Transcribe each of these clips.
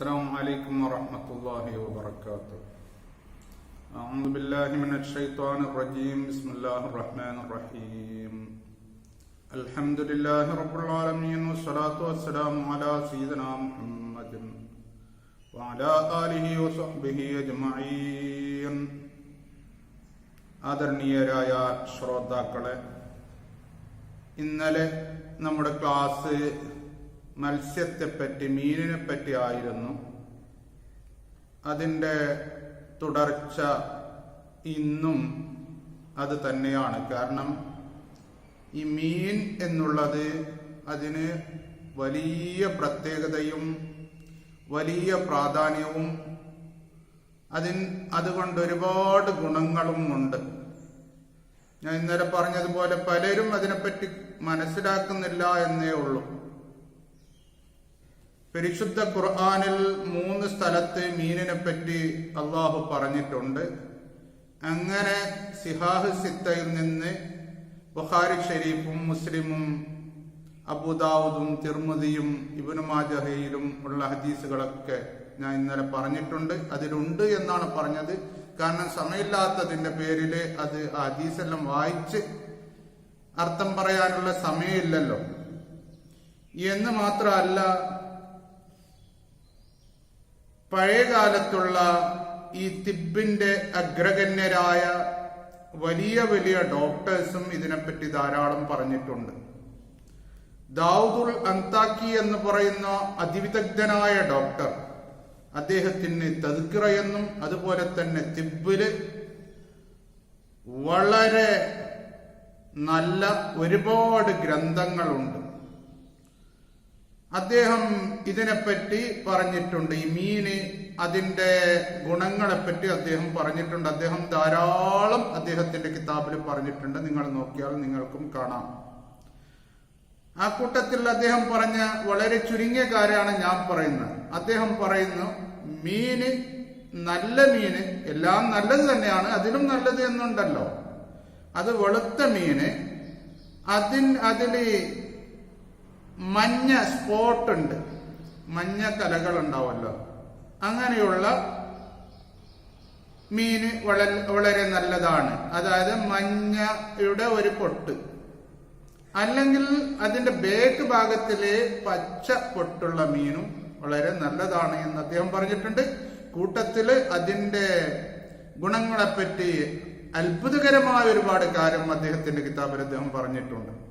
السلام عليكم ورحمة الله وبركاته أعوذ بالله من الشيطان الرجيم بسم الله الرحمن الرحيم الحمد لله رب العالمين والصلاة والسلام على سيدنا محمد وعلى آله وصحبه أجمعين ആദരണീയരായ ശ്രോതാക്കളെ ഇന്നലെ നമ്മുടെ ക്ലാസ് മത്സ്യത്തെപ്പറ്റി മീനിനെ പറ്റി ആയിരുന്നു. അതിന്റെ തുടർച്ച ഇന്നും അത് തന്നെയാണ്. കാരണം ഈ മീൻ എന്നുള്ളത് അതിന് വലിയ പ്രത്യേകതയും വലിയ പ്രാധാന്യവും അതിൻ അതുകൊണ്ട് ഒരുപാട് ഗുണങ്ങളും ഉണ്ട്. ഞാൻ ഇന്നലെ പറഞ്ഞതുപോലെ പലരും അതിനെപ്പറ്റി മനസ്സിലാക്കുന്നില്ല എന്നേ ഉള്ളൂ. പരിശുദ്ധ ഖുർആാനിൽ മൂന്ന് സ്ഥലത്ത് മീനിനെ പറ്റി അള്ളാഹു പറഞ്ഞിട്ടുണ്ട്. അങ്ങനെ സിഹാഹ് സിത്തയിൽ നിന്ന് ബുഖാരി ഷെരീഫും മുസ്ലിമും അബുദാവുദും തിർമുദിയും ഇബുനുമാജഹയിലും ഉള്ള ഹദീസുകളൊക്കെ ഞാൻ ഇന്നലെ പറഞ്ഞിട്ടുണ്ട്. അതിലുണ്ട് എന്നാണ് പറഞ്ഞത്. കാരണം സമയമില്ലാത്തതിന്റെ പേരിൽ അത് ആ ഹദീസെല്ലാം വായിച്ച് അർത്ഥം പറയാനുള്ള സമയമില്ലല്ലോ. എന്ന് മാത്രമല്ല പഴയ കാലത്തുള്ള ഈ തിബിന്റെ അഗ്രഗണ്യരായ വലിയ വലിയ ഡോക്ടേഴ്സും ഇതിനെപ്പറ്റി ധാരാളം പറഞ്ഞിട്ടുണ്ട്. ദാവൂദുൽ അന്താക്കി എന്ന് പറയുന്ന അതിവിദഗ്ധനായ ഡോക്ടർ അദ്ദേഹത്തിന് തദ്ക്കിറ എന്നും അതുപോലെ തന്നെ തിബിൽ വളരെ നല്ല ഒരുപാട് ഗ്രന്ഥങ്ങളുണ്ട്. അദ്ദേഹം ഇതിനെപ്പറ്റി പറഞ്ഞിട്ടുണ്ട്. ഈ മീന് അതിന്റെ ഗുണങ്ങളെപ്പറ്റി അദ്ദേഹം പറഞ്ഞിട്ടുണ്ട്. അദ്ദേഹം ധാരാളം അദ്ദേഹത്തിന്റെ കിതാബിൽ പറഞ്ഞിട്ടുണ്ട്. നിങ്ങൾ നോക്കിയാൽ നിങ്ങൾക്കും കാണാം. ആ കൂട്ടത്തിൽ അദ്ദേഹം പറഞ്ഞ വളരെ ചുരുങ്ങിയ കാര്യമാണ് ഞാൻ പറയുന്നത്. അദ്ദേഹം പറയുന്നു മീന് നല്ല മീന് എല്ലാം നല്ലത് തന്നെയാണ് അതിലും നല്ലത് എന്നുണ്ടല്ലോ. അത് വെളുത്ത മീന് അതിൽ മഞ്ഞ സ്പോട്ട് ഉണ്ട്. മഞ്ഞ കലകൾ ഉണ്ടാവല്ലോ അങ്ങനെയുള്ള മീന് വളരെ വളരെ നല്ലതാണ്. അതായത് മഞ്ഞയുടെ ഒരു പൊട്ട്. അല്ലെങ്കിൽ അതിന്റെ ബേക്ക് ഭാഗത്തിലെ പച്ച പൊട്ടുള്ള മീനും വളരെ നല്ലതാണ് എന്ന് അദ്ദേഹം പറഞ്ഞിട്ടുണ്ട്. കൂട്ടത്തിൽ അതിന്റെ ഗുണങ്ങളെപ്പറ്റി അത്ഭുതകരമായ ഒരുപാട് കാര്യം അദ്ദേഹത്തിന്റെ കിതാബിൽ അദ്ദേഹം പറഞ്ഞിട്ടുണ്ട്.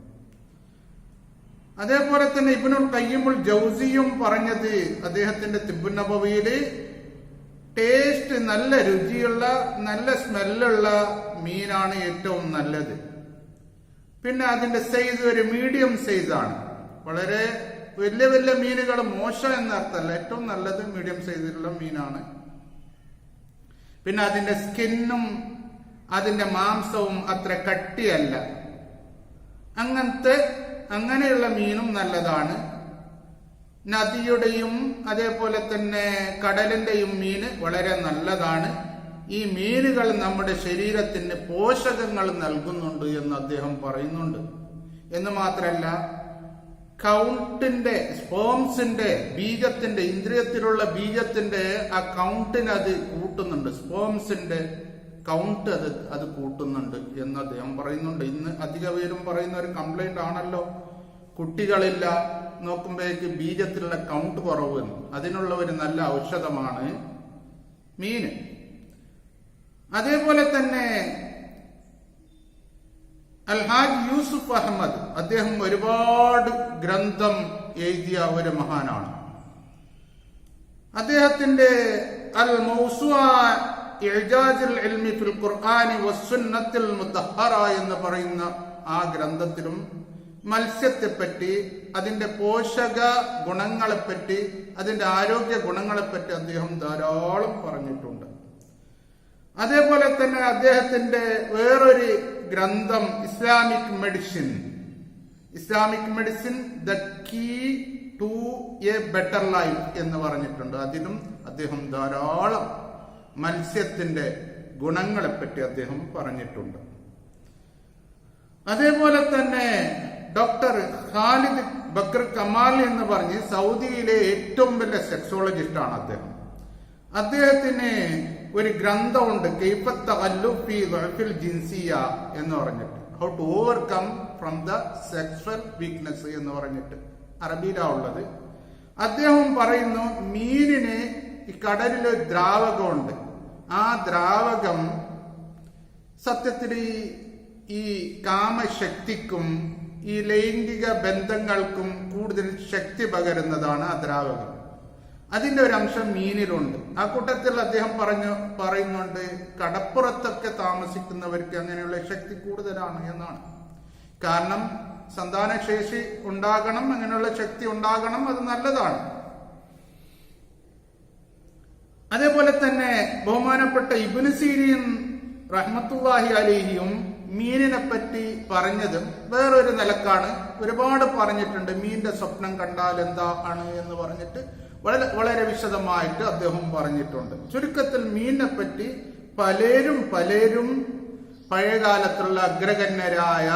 അതേപോലെ തന്നെ ഇബിനുൽ കയ്യമുൽ ജൗസിയും പറഞ്ഞത് അദ്ദേഹത്തിന്റെ തിബുനബവിയിൽ ടേസ്റ്റ് നല്ല രുചിയുള്ള നല്ല സ്മെല്ലുള്ള മീനാണ് ഏറ്റവും നല്ലത്. പിന്നെ അതിന്റെ സൈസ് ഒരു മീഡിയം സൈസാണ് വളരെ വലിയ വലിയ മീനുകൾ മോശം എന്നർത്ഥമല്ല ഏറ്റവും നല്ലത് മീഡിയം സൈസിലുള്ള മീനാണ്. പിന്നെ അതിന്റെ സ്കിന്നും അതിന്റെ മാംസവും അത്ര കട്ടിയല്ല. അങ്ങനത്തെ അങ്ങനെയുള്ള മീനും നല്ലതാണ്. നദിയുടെയും അതേപോലെ തന്നെ കടലിന്റെയും മീന് വളരെ നല്ലതാണ്. ഈ മീനുകൾ നമ്മുടെ ശരീരത്തിന് പോഷകങ്ങൾ നൽകുന്നുണ്ട് എന്ന് അദ്ദേഹം പറയുന്നുണ്ട്. എന്ന് മാത്രമല്ല കൗണ്ടിന്റെ സ്പോംസിന്റെ ബീജത്തിന്റെ ഇന്ദ്രിയത്തിലുള്ള ബീജത്തിന്റെ ആ കൗണ്ടിന് അത് കൂട്ടുന്നുണ്ട്. സ്പോംസിന്റെ കൗണ്ട് അത് അത് കൂട്ടുന്നുണ്ട് എന്ന് അദ്ദേഹം പറയുന്നുണ്ട്. ഇന്ന് അധിക പേരും പറയുന്ന ഒരു കംപ്ലൈന്റ് ആണല്ലോ. കുട്ടികളില്ല നോക്കുമ്പോഴേക്ക് ബീജത്തിലുള്ള കൗണ്ട് കുറവ് അതിനുള്ള ഒരു നല്ല ഔഷധമാണ് മീന് അതേപോലെ തന്നെ അൽഹാജ് യൂസുഫ് അഹമ്മദ് അദ്ദേഹം ഒരുപാട് ഗ്രന്ഥം എഴുതിയ ഒരു മഹാനാണ്. അദ്ദേഹത്തിന്റെ അൽ ഇൽമി ഫിൽ ഖുർആനി വസ്സുന്നത്തിൽ മുത്തഹറ എന്ന് പറയുന്ന ആ ഗ്രന്ഥത്തിലും മത്സ്യത്തെപ്പറ്റി അതിന്റെ പോഷക ഗുണങ്ങളെപ്പറ്റി അതിന്റെ ആരോഗ്യ ഗുണങ്ങളെപ്പറ്റി അദ്ദേഹം ധാരാളം പറഞ്ഞിട്ടുണ്ട്. അതേപോലെ തന്നെ അദ്ദേഹത്തിന്റെ വേറൊരു ഗ്രന്ഥം Islamic medicine. Islamic medicine the key to a better life എന്ന് പറഞ്ഞിട്ടുണ്ട്. അതിലും അദ്ദേഹം ധാരാളം മത്സ്യത്തിന്റെ ഗുണങ്ങളെപ്പറ്റി അദ്ദേഹം പറഞ്ഞിട്ടുണ്ട്. അതേപോലെ തന്നെ ഡോക്ടർ ഖാലിദ് ബക്കർ കമാൽ എന്ന് പറഞ്ഞ് സൗദിയിലെ ഏറ്റവും വലിയ സെക്സോളജിസ്റ്റാണ് അദ്ദേഹം. അദ്ദേഹത്തിന് ഒരു ഗ്രന്ഥമുണ്ട് കെയ്പത്ത അല്ലുഫി ദുഅഫിൽ ജിൻസിയ എന്ന് പറഞ്ഞിട്ട്. How to overcome from the sexual weakness എന്ന് പറഞ്ഞിട്ട്. അറബിയിലാ ഉള്ളത്. അദ്ദേഹം പറയുന്നു മീനിന് ഈ കടലിൽ ഒരു ദ്രാവകമുണ്ട്. ആ ദ്രാവകം സത്യത്തിൽ ഈ- കാമശക്തിക്കും ഈ ലൈംഗിക ബന്ധങ്ങൾക്കും കൂടുതൽ ശക്തി പകരുന്നതാണ് ആ ദ്രാവകം. അതിന്റെ ഒരു അംശം മീനിലുണ്ട്. ആ കൂട്ടത്തിൽ അദ്ദേഹം പറഞ്ഞു പറയുന്നുണ്ട് കടപ്പുറത്തൊക്കെ താമസിക്കുന്നവർക്ക് അങ്ങനെയുള്ള ശക്തി കൂടുതലാണ് എന്നാണ്. കാരണം സന്താനശേഷി ഉണ്ടാകണം അങ്ങനെയുള്ള ശക്തി ഉണ്ടാകണം അത് നല്ലതാണ്. അതേപോലെ തന്നെ ബഹുമാനപ്പെട്ട ഇബിന് സീരിയും റഹ്മത്തുല്ലാഹി അലിഹിയും മീനിനെ പറ്റി പറഞ്ഞതും വേറൊരു നിലക്കാണ്. ഒരുപാട് പറഞ്ഞിട്ടുണ്ട് മീനിന്റെ സ്വപ്നം കണ്ടാൽ എന്താ ആണ് എന്ന് പറഞ്ഞിട്ട് വളരെ വളരെ വിശദമായിട്ട് അദ്ദേഹം പറഞ്ഞിട്ടുണ്ട്. ചുരുക്കത്തിൽ മീനിനെ പറ്റി പലരും പലരും പഴയകാലത്തുള്ള അഗ്രഗണ്യരായ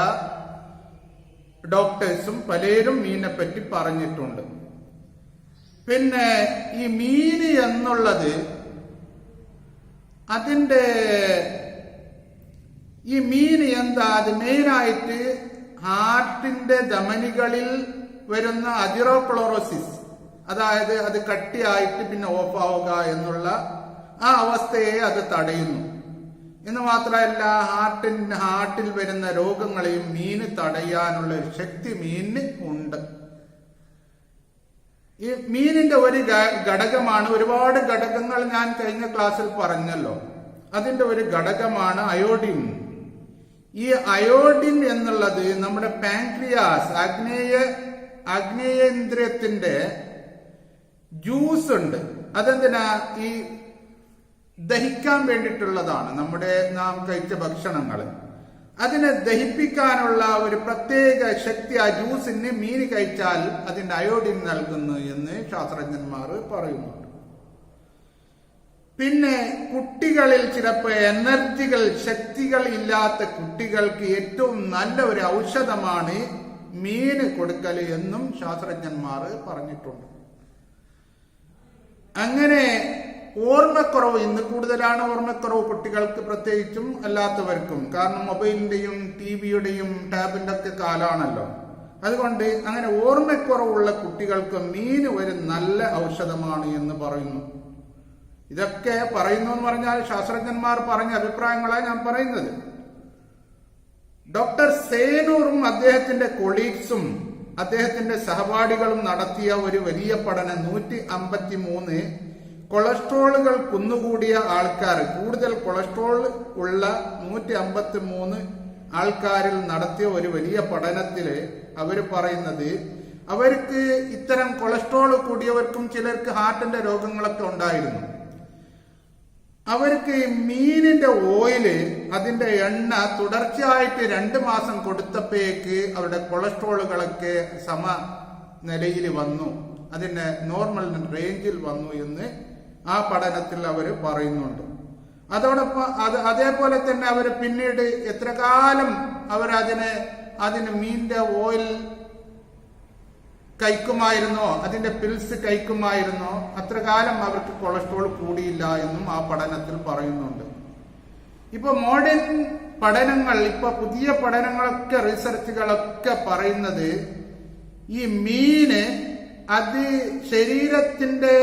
ഡോക്ടേഴ്സും പലരും മീനിനെ പറ്റി പറഞ്ഞിട്ടുണ്ട്. പിന്നെ ഈ മീൻ എന്നുള്ളത് അതിന്റെ ഈ മീൻ എന്താ? അത് മെയിനായിട്ട് ഹാർട്ടിന്റെ ധമനികളിൽ വരുന്ന അതിറോക്ലോറോസിസ്. അതായത് അത് കട്ടിയായിട്ട് പിന്നെ ഓഫാവുക എന്നുള്ള ആ അവസ്ഥയെ അത് തടയുന്നു. എന്ന് മാത്രമല്ല ഹാർട്ടിൻ ഹാർട്ടിൽ വരുന്ന രോഗങ്ങളെയും മീന് തടയാനുള്ള ശക്തി മീനിന് ഉണ്ട്. ഈ മീനിന്റെ ഒരു ഘടകമാണ് ഒരുപാട് ഘടകങ്ങൾ ഞാൻ കഴിഞ്ഞ ക്ലാസ്സിൽ പറഞ്ഞല്ലോ. അതിന്റെ ഒരു ഘടകമാണ് അയോഡിൻ. ഈ അയോഡിൻ എന്നുള്ളത് നമ്മുടെ പാൻക്രിയാസ് അഗ്നേയ അഗ്നേയേന്ദ്രിയത്തിന്റെ ജ്യൂസ് ഉണ്ട്. അതെന്തിനാ? ഈ ദഹിക്കാൻ വേണ്ടിയിട്ടുള്ളതാണ്. നമ്മുടെ നാം കഴിച്ച ഭക്ഷണങ്ങൾ. അതിനെ ദഹിപ്പിക്കാനുള്ള ഒരു പ്രത്യേക ശക്തി ആ ജ്യൂസിന് മീന് കഴിച്ചാൽ അതിന്റെ അയോഡിൻ നൽകുന്നു എന്ന് ശാസ്ത്രജ്ഞന്മാർ പറയുന്നുണ്ട്. പിന്നെ കുട്ടികളിൽ ചിലപ്പോൾ എനർജികൾ ശക്തികൾ ഇല്ലാത്ത കുട്ടികൾക്ക് ഏറ്റവും നല്ല ഒരു ഔഷധമാണ് മീന് കൊടുക്കൽ എന്നും ശാസ്ത്രജ്ഞന്മാർ പറഞ്ഞിട്ടുണ്ട്. അങ്ങനെ ഓർമ്മക്കുറവ് ഇന്ന് കൂടുതലാണ് ഓർമ്മക്കുറവ് കുട്ടികൾക്ക് പ്രത്യേകിച്ചും അല്ലാത്തവർക്കും. കാരണം മൊബൈലിന്റെയും ടി വിയുടെയും ടാബിന്റെ ഒക്കെ കാലാണല്ലോ. അതുകൊണ്ട് അങ്ങനെ ഓർമ്മക്കുറവുള്ള കുട്ടികൾക്ക് മീൻ ഒരു നല്ല ഔഷധമാണ് എന്ന് പറയുന്നു. ഇതൊക്കെ പറയുന്നു എന്ന് പറഞ്ഞാൽ ശാസ്ത്രജ്ഞന്മാർ പറഞ്ഞ അഭിപ്രായങ്ങളാണ് ഞാൻ പറയുന്നത്. ഡോക്ടർ സേനൂറും അദ്ദേഹത്തിന്റെ കൊളീഗ്സും അദ്ദേഹത്തിന്റെ സഹപാഠികളും നടത്തിയ ഒരു വലിയ പഠനം നൂറ്റി അമ്പത്തി മൂന്ന് കൊളസ്ട്രോളുകൾ കുന്നുകൂടിയ ആൾക്കാർ കൂടുതൽ കൊളസ്ട്രോൾ ഉള്ള നൂറ്റി അമ്പത്തി മൂന്ന് ആൾക്കാരിൽ നടത്തിയ ഒരു വലിയ പഠനത്തിൽ അവർ പറയുന്നത് അവർക്ക് ഇത്തരം കൊളസ്ട്രോൾ കൂടിയവർക്കും ചിലർക്ക് ഹാർട്ടിന്റെ രോഗങ്ങളൊക്കെ ഉണ്ടായിരുന്നു. അവർക്ക് മീനിന്റെ ഓയിൽ അതിന്റെ എണ്ണ തുടർച്ചയായിട്ട് രണ്ട് മാസം കൊടുത്തപ്പോഴേക്ക് അവരുടെ കൊളസ്ട്രോളുകളൊക്കെ സമ നിലയിൽ വന്നു. അതിന്റെ നോർമൽ റേഞ്ചിൽ വന്നു എന്ന് ആ പഠനത്തിൽ അവർ പറയുന്നുണ്ട്. അതോടൊപ്പം അത് അതേപോലെ തന്നെ അവർ പിന്നീട് എത്ര കാലം അവരതിനെ അതിന് മീനിന്റെ ഓയിൽ കഴിക്കുമായിരുന്നോ അതിന്റെ പിൽസ് കഴിക്കുമായിരുന്നോ അത്ര കാലം അവർക്ക് കൊളസ്ട്രോൾ കൂടിയില്ല എന്നും ആ പഠനത്തിൽ പറയുന്നുണ്ട്. ഇപ്പൊ മോഡേൺ പഠനങ്ങൾ ഇപ്പൊ പുതിയ പഠനങ്ങളൊക്കെ റിസർച്ചുകളൊക്കെ പറയുന്നത് ഈ മീന് അത് ശരീരത്തിന്റെ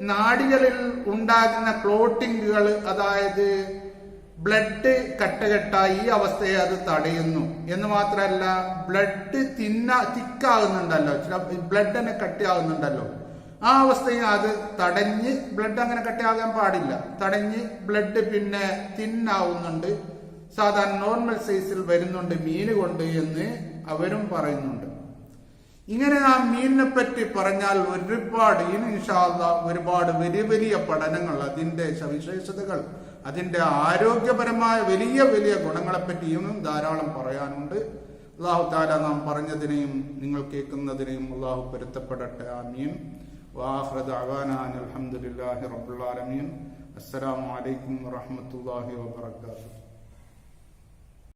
നാടികളിൽ ഉണ്ടാകുന്ന ക്ലോട്ടിങ്ങുകൾ അതായത് ബ്ലഡ് കട്ടകെട്ടായി ഈ അവസ്ഥയെ അത് തടയുന്നു. എന്ന് മാത്രമല്ല ബ്ലഡ് തിന്ന തിക്കാകുന്നുണ്ടല്ലോ. ചില ബ്ലഡ് തന്നെ കട്ടിയാകുന്നുണ്ടല്ലോ. ആ അവസ്ഥയെ അത് തടഞ്ഞ് ബ്ലഡ് അങ്ങനെ കട്ടിയാകാൻ പാടില്ല. തടഞ്ഞ് ബ്ലഡ് പിന്നെ തിന്നാവുന്നുണ്ട്. സാധാരണ നോർമൽ സൈസിൽ വരുന്നുണ്ട് മീന് കൊണ്ട് എന്ന് അവരും പറയുന്നുണ്ട്. ഇങ്ങനെ ആ മീനിനെ പറ്റി പറഞ്ഞാൽ ഒരുപാട് ഇൻഷാല്ല ഒരുപാട് വലിയ വലിയ പഠനങ്ങൾ അതിന്റെ സവിശേഷതകൾ അതിന്റെ ആരോഗ്യപരമായ വലിയ വലിയ ഗുണങ്ങളെപ്പറ്റി പറ്റിയും ധാരാളം പറയാനുണ്ട്. അള്ളാഹു താല നാം പറഞ്ഞതിനെയും നിങ്ങൾ കേൾക്കുന്നതിനെയും അള്ളാഹു പൊരുത്തപ്പെടട്ടെ. ആമീൻ. വാഹ്റദ് അവാനാൻ അലഹമുല്ലാഹി റബുല്ലാലമീൻ അസ്സലാമലൈക്കും വാഹമത്തല്ലാഹി വാബർക്കാത്തു